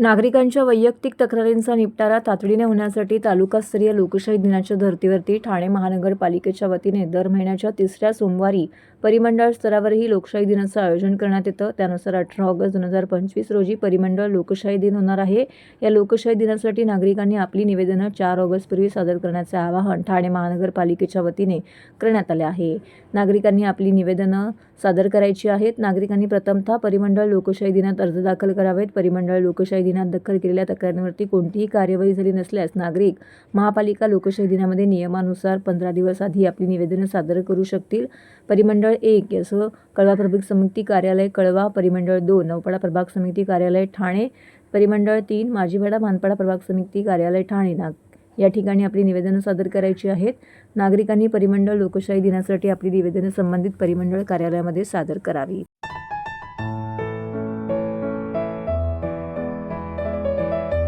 नागरिकांच्या वैयक्तिक तक्रारींचा निपटारा तातडीने होण्यासाठी तालुकास्तरीय लोकशाही दिनाच्या धर्तीवरती ठाणे महानगरपालिकेच्या वतीने दर महिन्याच्या तिसऱ्या सोमवारी परिमंडळ स्तरावरही लोकशाही दिनाचं आयोजन करण्यात येतं. त्यानुसार अठरा ऑगस्ट दोन हजार पंचवीस रोजी परिमंडळ लोकशाही दिन होणार आहे. या लोकशाही दिनासाठी नागरिकांनी आपली निवेदनं चार ऑगस्टपूर्वी सादर करण्याचे आवाहन ठाणे महानगरपालिकेच्या वतीने करण्यात आले आहे. नागरिकांनी आपली निवेदनं सादर करायची आहेत. नागरिकांनी प्रथमतः परिमंडळ लोकशाही दिनात अर्ज दाखल करावेत. परिमंडळ लोकशाही दिनात दाखल केलेल्या तक्रारींवरती कोणतीही कार्यवाही झाली नसल्यास नागरिक महापालिका लोकशाही दिनामध्ये नियमानुसार पंधरा दिवस आधी आपली निवेदनं सादर करू शकतील. परिमंडळ एक असं कळवा प्रभाग समिती कार्यालय कळवा परिमंडळ दोन नौपाडा प्रभाग समिती कार्यालय ठाणे परिमंडळ तीन माजीवाडा मानपाडा प्रभाग समिती कार्यालय ठाणे नाग या ठिकाणी आपली निवेदनं सादर करायची आहेत. नागरिकांनी परिमंडळ लोकशाही दिनासाठी आपली निवेदनं संबंधित परिमंडळ कार्यालयामध्ये सादर करावी.